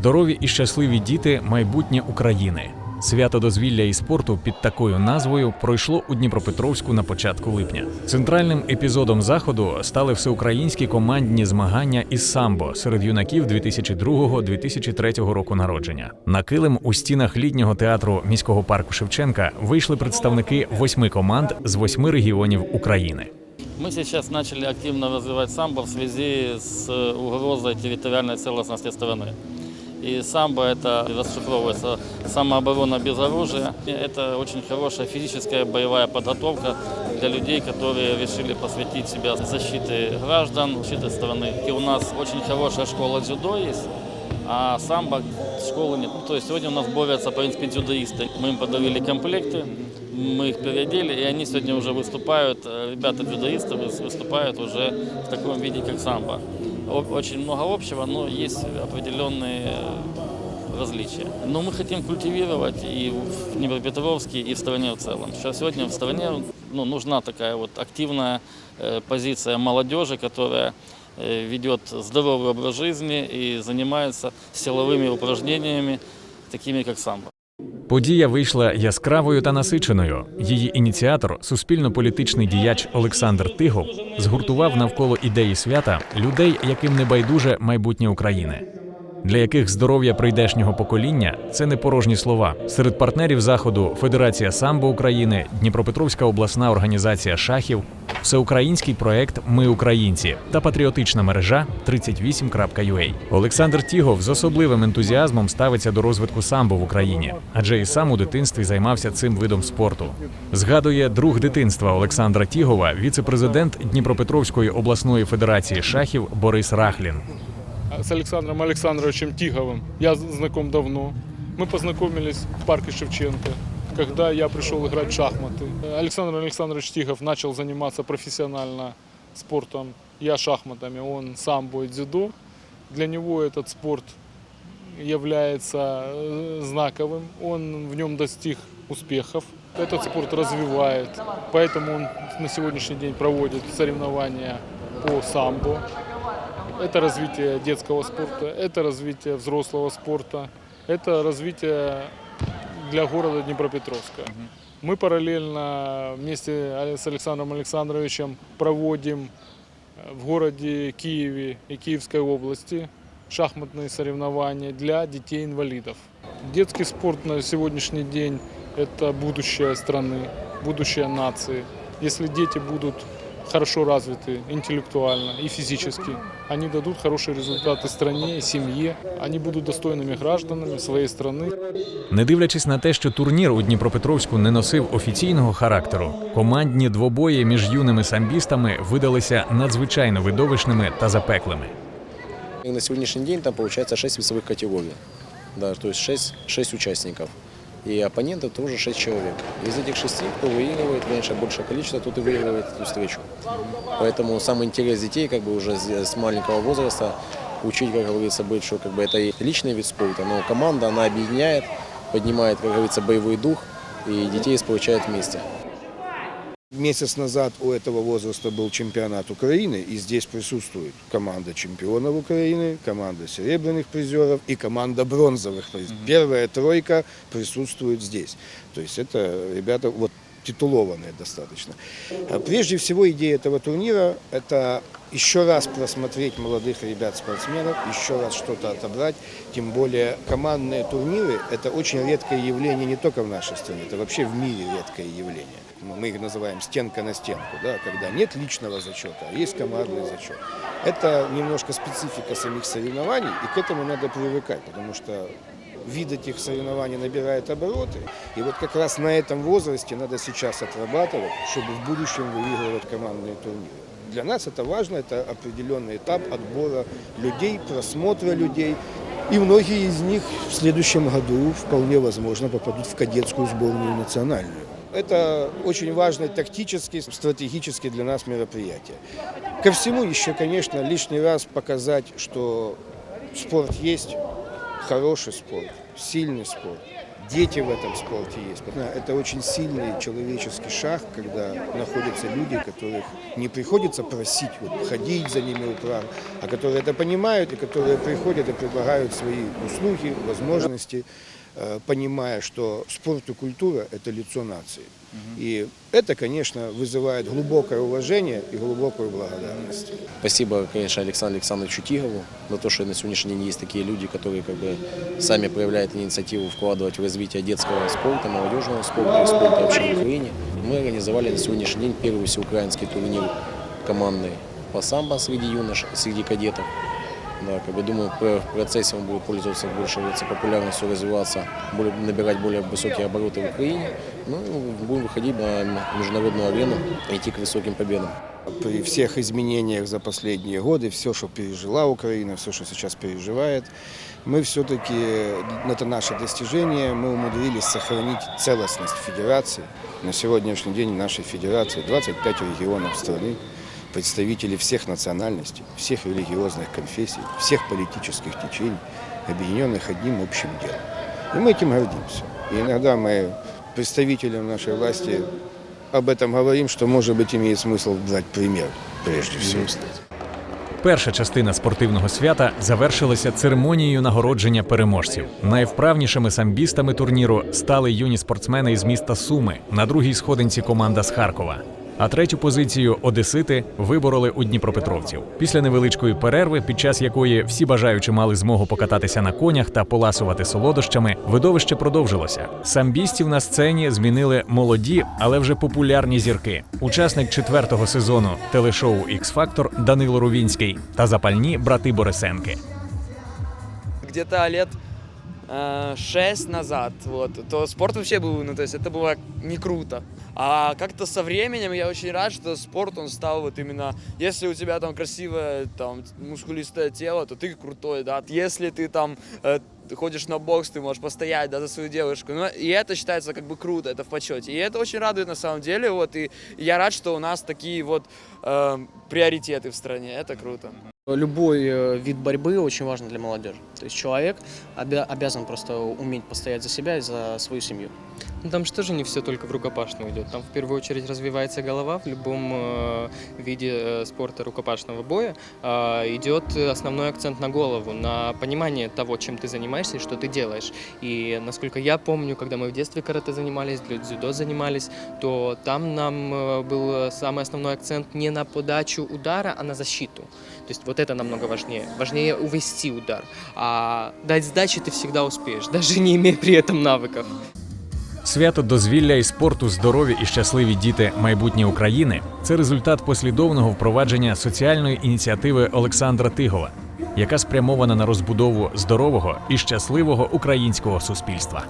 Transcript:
Здорові і щасливі діти майбутнє України. Свято дозвілля і спорту під такою назвою пройшло у Дніпропетровську на початку липня. Центральним епізодом заходу стали всеукраїнські командні змагання із самбо серед юнаків 2002-2003 року народження. На килим у стінах літнього театру міського парку Шевченка вийшли представники восьми команд з восьми регіонів України. Мы сейчас начали активно развивать самбо в связи с э, угрозой территориальной целостности страны. И самбо это расшифровывается самооборона без оружия. Это очень хорошая физическая боевая подготовка для людей, которые решили посвятить себя защите граждан, защите страны. И у нас очень хорошая школа дзюдо есть, а самбо школы нет. То есть сегодня у нас борются, в принципе, дзюдоисты. Мы им подарили комплекты, мы их переодели, и они сегодня уже выступают, э, ребята дзюдоисты выс- выступают уже в таком виде, как самбо. Очень много общего, но есть определенные э, различия. Но мы хотим культивировать и в Днепропетровске, и в стране в целом. Сейчас сегодня в стране ну, нужна такая вот активная э, позиция молодежи, которая э, ведет здоровый образ жизни и занимается силовыми упражнениями, такими как самбо. Подія вийшла яскравою та насиченою. Її ініціатор, суспільно-політичний діяч Олександр Тигов, згуртував навколо ідеї свята людей, яким не байдуже майбутнє України. Для яких здоров'я прийдешнього покоління це не порожні слова. Серед партнерів заходу Федерація самбо України, Дніпропетровська обласна організація шахів, всеукраїнський проект Ми українці та патріотична мережа 38.ua. Олександр Тігов з особливим ентузіазмом ставиться до розвитку самбо в Україні, адже і сам у дитинстві займався цим видом спорту. Згадує друг дитинства Олександра Тігова, віце-президент Дніпропетровської обласної федерації шахів Борис Рахлін. с Александром Александровичем Тиговым. Я знаком давно. Мы познакомились в парке Шевченко, когда я пришел играть в шахматы. Александр Александрович Тигов начал заниматься профессионально спортом. Я шахматами, он самбо и дзюдо. Для него этот спорт является э, знаковым. Он в нем достиг успехов. Этот спорт развивает. Поэтому он на сегодняшний день проводит соревнования по самбо. Это развитие детского спорта, это развитие взрослого спорта, это развитие для города Днепропетровска. Мы параллельно вместе с Александром Александровичем проводим э, в городе Киеве и Киевской области шахматные соревнования для детей-инвалидов. Детский спорт на сегодняшний день – это будущее страны, будущее нации. Если дети будут хорошо развиты интеллектуально и физически, они дадут хорошие результаты стране и семье, они будут достойными гражданами своей страны. Не дивлячись на те, що турнір у Дніпропетровську не носив офіційного характеру, командні двобої між юними самбістами видалися надзвичайно видовищними та запеклими. И на сегодняшний день там получается 6 весовых категорий. Да, то есть 6, 6 участников. И оппонентов тоже 6 человек. Из этих шести, кто выигрывает, меньше большее количество, тот и выигрывает эту встречу. Поэтому самый интерес детей как бы уже с маленького возраста учить, как говорится, быть, что как бы это и личный вид спорта, но команда, она объединяет, поднимает, как говорится, боевой дух и детей сплочает вместе. Месяц назад у этого возраста был чемпионат Украины, и здесь присутствует команда чемпионов Украины, команда серебряных призеров и команда бронзовых призеров. Первая тройка присутствует здесь. То есть это ребята вот титулованные достаточно. А Прежде всего идея этого турнира – это еще раз просмотреть молодых ребят-спортсменов, еще раз что-то отобрать. Тем более командные турниры – это очень редкое явление не только в нашей стране, это вообще в мире редкое явление. Мы мы их называем стенка на стенку, да, когда нет личного зачета, а есть командный зачет. Это немножко специфика самих соревнований, и к этому надо привыкать, потому что вид этих соревнований набирает обороты. И вот как раз на этом возрасте надо сейчас отрабатывать, чтобы в будущем выигрывать командные турниры. Для нас это важно, это определенный этап отбора людей, просмотра людей. И многие из них в следующем году вполне возможно попадут в кадетскую сборную национальную. Это очень важное тактически, стратегически для нас мероприятие. Ко всему еще, конечно, лишний раз показать, что спорт есть, хороший спорт, сильный спорт. дети в этом спорте есть. Это очень сильный человеческий шаг, когда находятся люди, которых не приходится просить вот, ходить за ними утром, а которые это понимают и которые приходят и предлагают свои услуги, возможности, понимая, что спорт и культура – это лицо нации. И это, конечно, вызывает глубокое уважение и глубокую благодарность. Спасибо, конечно, Александру Александровичу Тигову за то, что на сегодняшний день есть такие люди, которые как бы сами проявляют инициативу вкладывать в развитие детского спорта, молодежного спорта и спорта вообще в Украине. Мы организовали на сегодняшний день первый всеукраинский турнир командный по самбо среди юнош, среди кадетов. Да, как бы думаю, в процессе он будет пользоваться больше говорится, популярностью, развиваться, более, набирать более высокие обороты в Украине. Ну, будем выходить на международную арену идти к высоким победам. При всех изменениях за последние годы, все, что пережила Украина, все, что сейчас переживает, мы все-таки, это наше достижение, мы умудрились сохранить целостность федерации. На сегодняшний день нашей федерации 25 регионов страны, представители всех национальностей, всех религиозных конфессий, всех политических течений, объединенных одним общим делом. И мы этим гордимся. И иногда мы представителям нашей власти об этом говорим, что, может быть, имеет смысл брать пример прежде всего. Перша частина спортивного свята завершилася церемонією нагородження переможців. Найвправнішими самбістами турніру стали юні спортсмени із міста Суми. На другій сходинці команда з Харкова. А третю позицію Одесити вибороли у Дніпропетровців. Після невеличкої перерви, під час якої всі бажаючі мали змогу покататися на конях та поласувати солодощами, видовище продовжилося. Самбістів на сцені змінили молоді, але вже популярні зірки. Учасник четвертого сезону телешоу «Ікс-Фактор» Данило Рувінський та запальні брати Борисенки. где-то лет э, шесть назад, вот, то спорт вообще был, ну, то есть это было не круто. А как-то со временем я очень рад, что спорт, он стал вот именно, если у тебя там красивое, там, мускулистое тело, то ты крутой, да, если ты там э, ходишь на бокс, ты можешь постоять, да, за свою девушку, ну, и это считается как бы круто, это в почете, и это очень радует на самом деле, вот, и я рад, что у нас такие вот э, приоритеты в стране, это круто. Любой э, вид борьбы очень важен для молодежи. То есть человек обя- обязан просто уметь постоять за себя и за свою семью. Ну, Там же не все только в рукопашную идет. Там в первую очередь развивается голова. В любом э, виде э, спорта рукопашного боя э, идет основной акцент на голову, на понимание того, чем ты занимаешься и что ты делаешь. И насколько я помню, когда мы в детстве карате занимались, дзюдо занимались, то там нам э, был самый основной акцент не на подачу удара, а на защиту. То есть вот это намного важнее. Важнее увести удар. А дать сдачи ты всегда успеешь, даже не имея при этом навыков. Свято дозвілля і спорту здорові і щасливі діти майбутнє України це результат послідовного впровадження соціальної ініціативи Олександра Тигова, яка спрямована на розбудову здорового і щасливого українського суспільства.